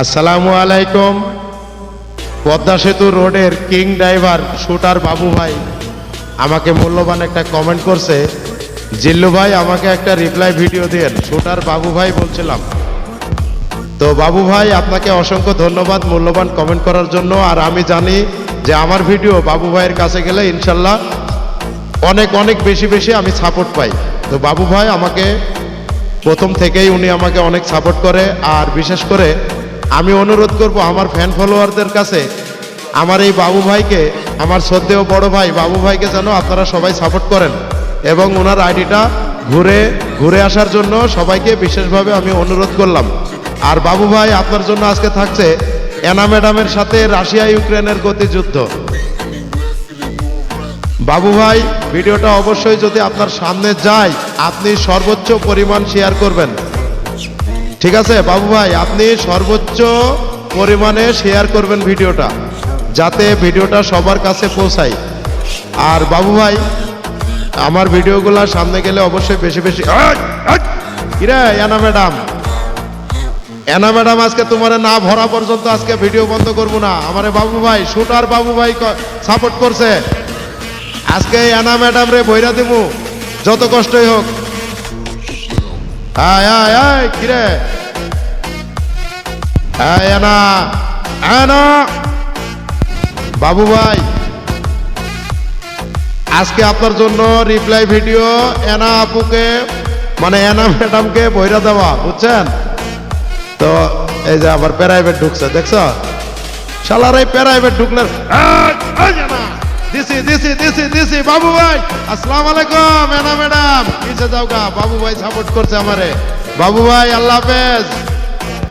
আসসালামু আলাইকুম। পদ্মা সেতু রোডের কিং ড্রাইভার শুটার বাবু ভাই আমাকে মূল্যবান একটা কমেন্ট করছে। জিল্লু ভাই, আমাকে একটা রিপ্লাই ভিডিও দেন। শুটার বাবু ভাই বলছিলাম। তো বাবু ভাই, আপনাকে অসংখ্য ধন্যবাদ মূল্যবান কমেন্ট করার জন্য। আর আমি জানি যে আমার ভিডিও বাবু ভাইয়ের কাছে গেলে ইনশাল্লাহ অনেক অনেক বেশি বেশি আমি সাপোর্ট পাই। তো বাবু ভাই, আমাকে প্রথম থেকেই উনি আমাকে অনেক সাপোর্ট করে। আর বিশেষ করে আমি অনুরোধ করব আমার ফ্যান ফলোয়ারদের কাছে, আমার এই বাবু ভাইকে, আমার শ্রদ্ধেয় বড় ভাই, বাবু ভাইকে যেন আপনারা সবাই সাপোর্ট করেন এবং ওনার আইডিটা ঘুরে ঘুরে আসার জন্য সবাইকে বিশেষভাবে আমি অনুরোধ করলাম। আর বাবু ভাই আপনার জন্য আজকে থাকছে এনা ম্যাডামের সাথে রাশিয়া ইউক্রেনের গতিযুদ্ধ। বাবু ভাই, ভিডিওটা অবশ্যই যদি আপনার সামনে যায়, আপনি সর্বোচ্চ পরিমাণ শেয়ার করবেন। ঠিক আছে, বাবু ভাই, আপনি সর্বোচ্চ পরিমাণে শেয়ার করবেন ভিডিওটা, যাতে ভিডিওটা সবার কাছে পৌঁছায়। আর বাবু ভাই, আমার ভিডিওগুলো সামনে গেলে অবশ্যই বেশি বেশি! কিরে এনা ম্যাডাম? এনা ম্যাডাম, আজকে তোমার না ভরা পর্যন্ত আজকে ভিডিও বন্ধ করব না। আমারে বাবু ভাই, শুটার বাবু ভাই সাপোর্ট করছে। আজকে এনা ম্যাডাম রে বইরা দিমু, যত কষ্টই হোক। আয় আয় আয় কিরে? আয় এনা এনা বাবু ভাই আজকে আপনার জন্য রিপ্লাই ভিডিও এনা আপুকে মানে এনা ম্যাডামকে বইরা দেওয়া বুঝছেন? তো এই যে আবার প্রাইভেট ঢুকছে দেখছ? শালার এই প্রাইভেট ঢুকলে আয়, আয়। দিছি দিছি দিছি দিছি বাবু ভাই। আসসালামু আলাইকুম, ম্যাডাম ম্যাডাম। কিসে যাও গা, বাবু ভাই সাপোর্ট করছে আমারে। বাবু ভাই, আল্লাহ হাফেজ।